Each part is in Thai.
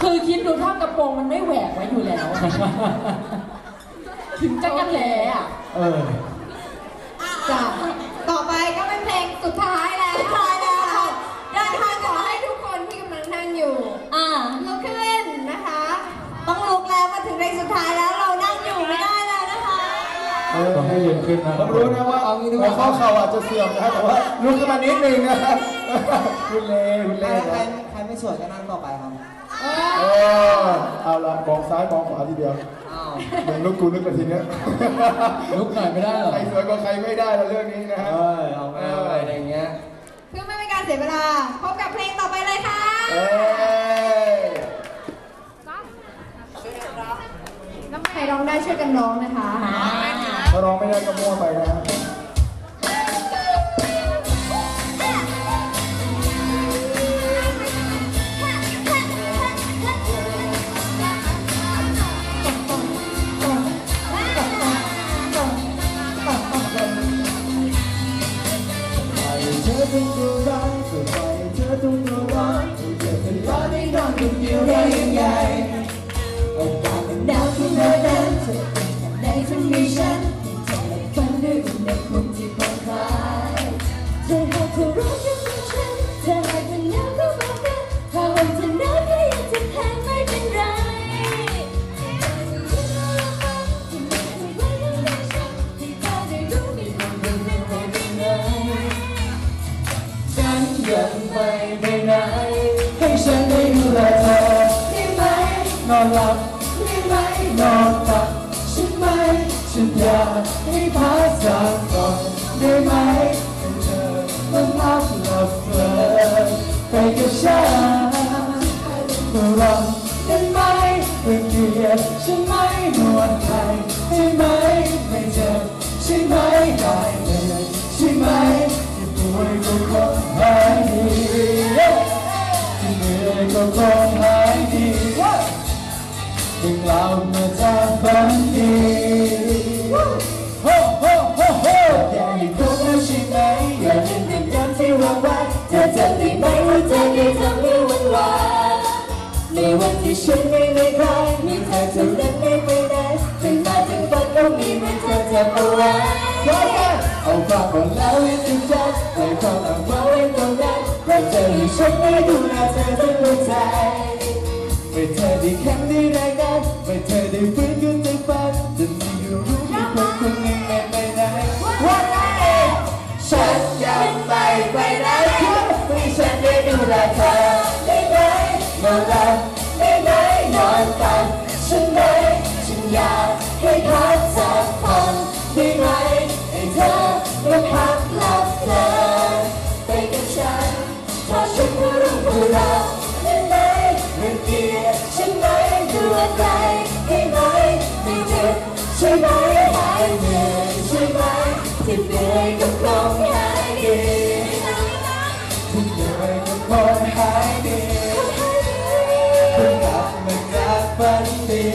คือคิดดูถ้ากระโปรงมันไม่แหวกไว้อยู่แล้ว ถึงจะกันแหลอะเออ จ้ะต่อไปก็เป็นเพลงสุดท้ายแล้วสุดท้ายแล้วเดินทางขอให้ทุกคนที่กำลังนั่งอยู่อ่า ลุกขึ้นนะคะ ต้องลุกแล้วมาถึงเพลงสุดท้ายแล้วเรานั่งอยู่ไม่ได้แล้วนะคะ เออต้องให้ยืนขึ้นนะผมรู้นะว่าเอางี้ดีกหัวว่าข้อเข่าอาจจะเสื่อมนะแต่ว่าลุกขึ้นมานิดนึงนะครับคุณเล่คุณใครเล่ใครนะใครไม่สวยก็นั่งต่อไปครับ เออเอาละมองซ้ายมองขวาทีเดียวอ้าวเหมือนลุกกูนึกไปทีเนี้ยลุกหน่อยไม่ได้หรอใครสวยกว่าใครไม่ได้ละเรื่องนี้นะฮะเออเอาไปเอาไปอะไรเงี้ยเพื่อไม่เป็นการเสียเวลา พบกับเพลงต่อไปเลยค่ะเอ้ยใครร้องได้ช่วยกันร้องนะคะ ถ้าร้องไม่ได้ก็มั่วไปนะฮะ นยังไม่ไปไหน ให้ฉันได้ดูแลเธอได้ไหมนอนหลับได้ไหมนอนตับใช่ไหมฉันอยากให้พักสักก่อนได้ไหมให้เธอมาพักหลับเพลินไปกับฉันเมื่อวันได้ไหมไม่เกลียดใช่ไหมน คงหายดีดึงเรามาจากฝันดีอย่าให้คบแล้วใช่ไหมอย่ากยืนยันยันที่วาไว้เธอจะได้ไหมว่าเธอได้ทำให้วันวานในวันที่ฉันไม่มีใครมีเธอเท่านั้นไม่ไปไหนถึงมาถึงฝันก็มีเหมือเธอจะเอาไว้เอาความหวังแล้วให้ถึงใจในความหวังว่า นได้ดูแลเธอด้วยหัวใจไม่เธอได้แข็งได้แรงนั้นไม่เธอได้ฟื้นขึ้นจากฝันจะมีอยู่รู้ที่คนคนหนึ่งไม่ไปไหนวันไหนเองฉันยังไม่ไปไหนให้ฉันได้ดูแลเธอได้ไหมนอนหลั ก็คงหายดีที่เหนื่อยก็คงหายดีเพิ่งกลับมาจากฝันดี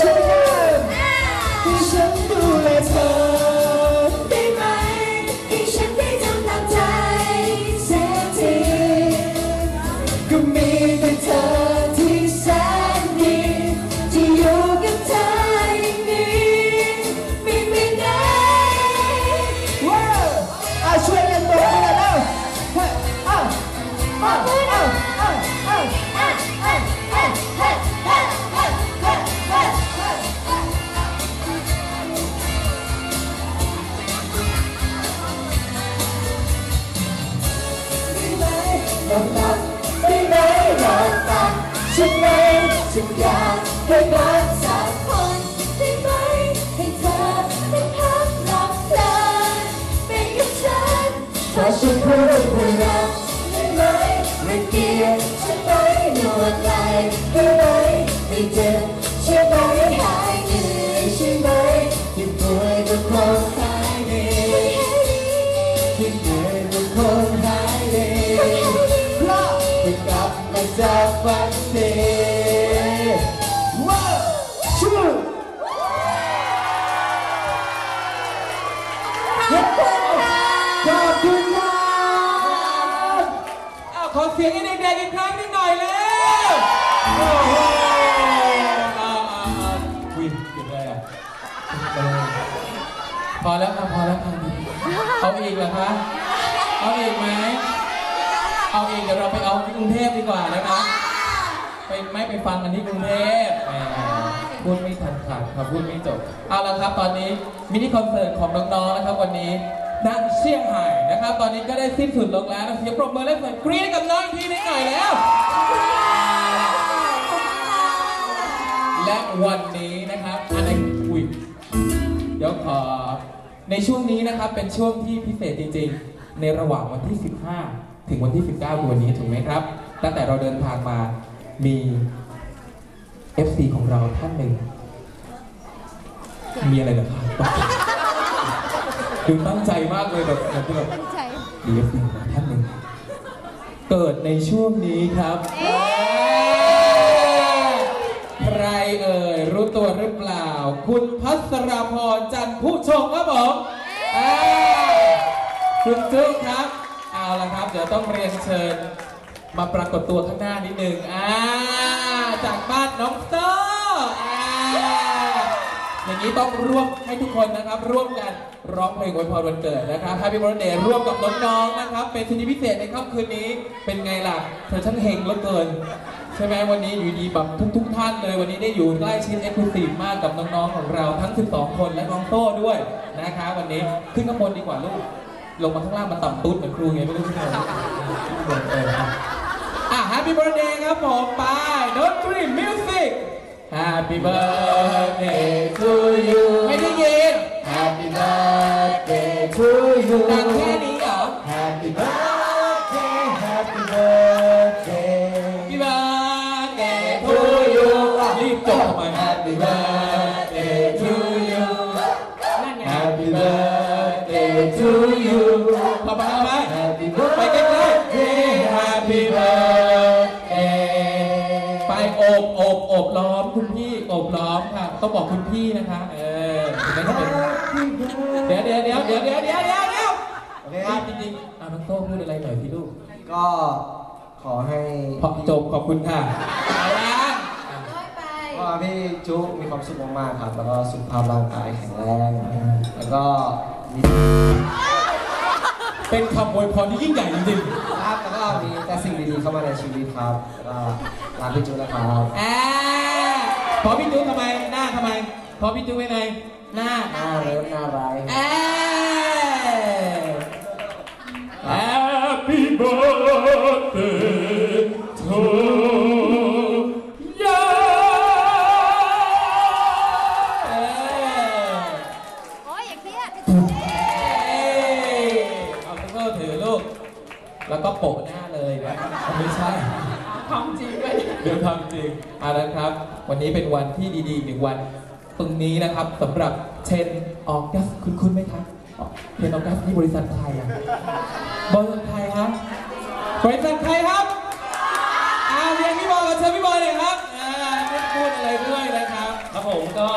ฉันยังที่ฉันดูแลเธอได้ไหมให้ฉันได้ทำตามใจเสียทีก็มีแต่เธอ ฉันอยากให้รักสักคนได้ไหมให้เธอได้พักหลับเพลินไปกับฉันเพราฉันพูดว่าเราได้ไหมไม่เกลียดใช่ไหมนวดไหลได้ไหมไม่เจ็บใช่ไหมหายเหนื่อยใช่ไหมที่ป่วยก็คงหาย วันนี้ One two เย้ขอบคุณคาวขอเสียงให้แดงอีกครั้งนิดหน่อยเล้วโอ้โหอ่าอ่าอ่าอุ้ยเก็บอะไรอะเก็บอะไรอะพอแล้วค่ะพอแล้วค่ะเอาอีกเหรอคะเอาอีกไหม เอาอีกเดี๋ยวเราไปเอาที่กรุงเทพดีกว่านะคะ ไปไม่ไปฟังกันที่กรุงเทพแหมพูดไม่ทันขาดครับพูดไม่จบ เอาละครับตอนนี้มินิคอนเสิร์ตของน้องๆนะครับวันนี้ณเชียงไฮ้นะครับ ตอนนี้ก็ได้สิ้นสุดลงแล้วเสียงปรบมือและเสียงกรี๊ดให้กับน้องอีกทีหนึงหน่อยแล้ว และวันนี้นะครับอันนี้อุ้ยเดี๋ยวขอในช่วงนี้นะครับเป็นช่วงที่พิเศษจริงๆ ในระหว่างวันที่ 15 ถึงวันที่ 19คือวันนี้ถูกไหมครับ ตั้งแต่เราเดินทางมามี FC ของเราท่านหนึ่ง มีอะไรเหรอครับดูตั้งใจมากเลยแบบแบบแบบมี FC ของเราท่านหนึ่ง เกิดในช่วงนี้ครับ ใครเอ่ยรู้ตัวหรือเปล่า คุณพัสราพรจันทร์ผู้ชงครับผมอ่าคุณจุ๊กครับ เดี๋ยวต้องเรียนเชิญมาปรากฏตัวข้างหน้านิดหนึ่งอ่าจากบ้านน้องโซอ่าอย่างนี้ต้องร่วมให้ทุกคนนะครับ ร่วมกันร้องเพลงอวยพรวันเกิดนะครับ Happy Birthday ร่วมกับน้องๆนะครับ เป็นชนิดพิเศษในค่ำคืนนี้ เป็นไงล่ะเธอช่างเฮงเหลือเกิน ใช่ไหมวันนี้อยู่ดีแบบทุก ๆ ท่านเลย วันนี้ได้อยู่ใกล้ชิดเอ็กซ์คลูซีฟมากกับน้องๆของเราทั้ง 12 คนและน้องโต้ด้วยนะคะวันนี้ขึ้นข้างบนดีกว่าลูก ลงมาข้างล่างมาต่ำตุ๊ดเหมือนครูไงไม่รู้ใช่ไหมเอออะอะ Happy Birthday ครับผมไปดนตรี Music Happy Birthday to you ไม่ได้ยิน Happy birthday to you ดังแค่นี้เหรอ Happy birthday Happy birthday Happy Birthday to you รีบจบทำไม Happy birthday to you นั่นไง Happy birthday to you ทำไมทำไม Happy ไปใกล้ birthday ๆ Happy birthday ไปโอบโอบโอบล้อมคุณพี่โอบล้อมค่ะ ต้องบอกคุณพี่นะคะ เออถึงแม้จะเป็นเดี๋ยวเดี๋ยวเดี๋ยวเดี๋ยวเดี๋ยวเดี๋ยวเดี๋ยวเดี๋ยวโอเคครับจริงๆเอาน้องโต้พูดอะไรหน่อยพี่ลูก ก็ขอให้พอจบขอบคุณค่ะเอาละด้วยไปก็พี่จุ๊มีความสุขมากๆครับ แล้วก็สุขภาพร่างกายแข็งแรง แล้วก็ มีเป็นคำอวยพรที่ยิ่งใหญ่จริงครับแล้วก็มีแต่สิ่งดีๆเข้ามาในชีวิตครับแล้วก็รักพี่จุ๊นะครับๆอ่าพอพี่จูทำไม หน้าทำไม พอพี่จูไว้ไงหน้าหน้าเลิฟหน้าร้ายเอ้ย Happy birthday แล้วก็โปะหน้าเลยนะไม่ใช่ ทำจริงด้วยเดี๋ยวทำจริงเอาละครับ วันนี้เป็นวันที่ดีๆอีกหนึ่งวัน ตรงนี้นะครับสำหรับเชนออกัสคุณคุณไหมครับเชนออกัสนี่บริษัทใครอะบริษัทใครครับบริษัทใครครับอาเรียนพี่บอยกับเชิญพี่บอยเลยครับอ่าไม่พูดอะไรด้วยนะครับ ครับผมก็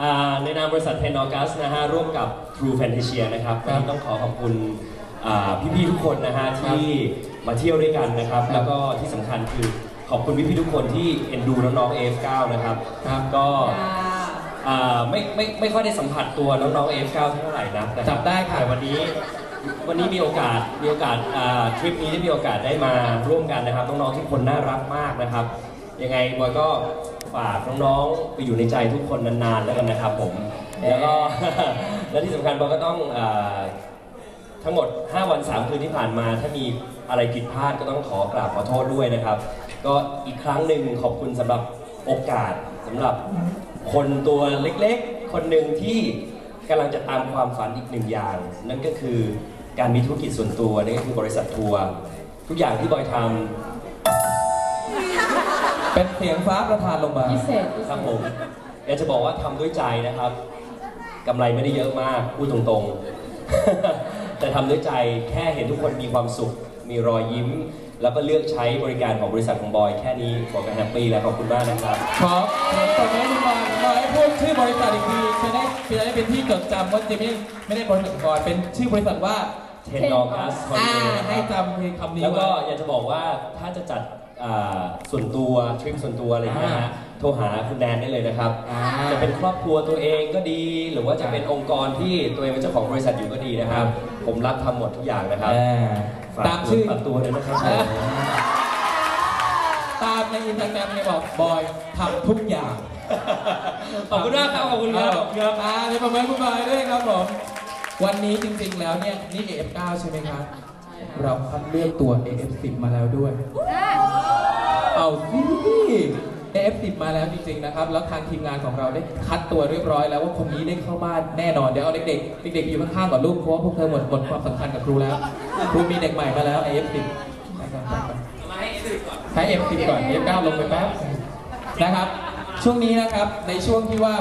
อ่าในนามบริษัทเทนออกัสนะฮะร่วมกับ True Fantasia นะครับครัวันบนี้ต้องขอขอบคุณอ่า พี่ๆทุกคนนะฮะที่มาเที่ยวด้วยกันนะครับครับ แล้วก็ที่สำคัญคือขอบคุณพี่ๆทุกคนที่เอ็นดูน้องๆ AF9 นะครับครับก็อ่าไม่ไม่ไม่ค่อยได้สัมผัสตัวน้องๆ AF9 เท่าไหร่นักนะคจัรับบได้ค่ะแต่วันนี้ วันนี้มีโอกาสมีโอกาสอ่าทริปนี้ได้มีโอกาสได้มาร่วมกันนะครับน้องๆทุกคนน่ารักมากนะครับ ยังไงบอยก็ฝากน้องๆไปอยู่ในใจทุกคนนานๆแล้วกันนะครับผมแล้วก็และที่สำคัญบอยก็ต้องอา ทั้งหมด 5 วัน 3 คืนที่ผ่านมา ถ้ามีอะไรผิดพลาดก็ต้องขอกราบขอโทษด้วยนะครับ ก็อีกครั้งหนึ่งขอบคุณสำหรับโอกาสสำหรับคนตัวเล็กๆ คนหนึ่งที่กำลังจะตามความฝันอีกหนึ่งอย่าง นั่นก็คือการมีธุรกิจส่วนตัวนั่นก็คือบริษัททัวร์ทุกอย่างที่บอยทำเป็นเสียงฟ้าประทานลงมาพิเศษพิคเศรับผมอยากจะบอกว่าทำด้วยใจนะครับกำไรไม่ได้เยอะมากพูดตรงๆ แต่ทำด้วยใจแค่เห็นทุกคนมีความสุข มีรอยยิ้ม แล้วก็เลือกใช้บริการของบริษัทของบอยแค่นี้บอกกันแฮปปี้แล้วขอบคุณมากนะครับ ขอตอนนี้คุณบอยบอยให้พูดชื่อบริษัทอีกทีจะได้จะได้เป็นที่จดจำว่าจะไม่ไม่ได้บริษัทก่อนเป็นชื่อบริษัทว่าเทนนอกัสคอนอ่าเทนให้จำเพลงคำนี้แล้วก็ไว้อยากจะบอกว่าถ้าจะจัดอ่าส่วนตัวทริปส่วนตัวอะไรอย่างเงี้ยนะฮะโทรหาคุณแนนได้เลยนะครับอ่าจะเป็นครอบครัวตัวเองก็ดี หรือว่าจะเป็นองค์กรที่ตัวเองเป็นเจ้าของบริษัทอยู่ก็ดีนะครับ ผมรับทำหมดทุกอย่างนะครับเออฝกตามชื่อฝากตัวเลยนะครับตามในอินสตาแกรมเนี่ยบอกบอยทำทุกอย่างขอบคุณมากครับขอบคุณครับขอบคุณครับ อ่าเดี๋ยวประเมินผู้บอยด้วยครับผม วันนี้จริงๆแล้วเนี่ยนี่ AF9 ใช่ไหมครับ เราคัดเลือกตัว AF10 มาแล้วด้วย เอาสิ AF10 มาแล้วจริงๆนะครับ แล้วทางทีมงานของเราได้คัดตัวเรียบร้อยแล้วว่าคนนี้ได้เข้าบ้านแน่นอน เดี๋ยวเอาเด็กๆ เด็กๆอยู่ข้างๆก่อนลูก เพราะว่าพวกเธอหมดหมดความสำคัญกับครูแล้ว ครูมีเด็กใหม่มาแล้ว AF10 นะครับใช้ F10 ก่อน F9 ลงไปแป๊บนะครับ ช่วงนี้นะครับ ในช่วงที่ว่า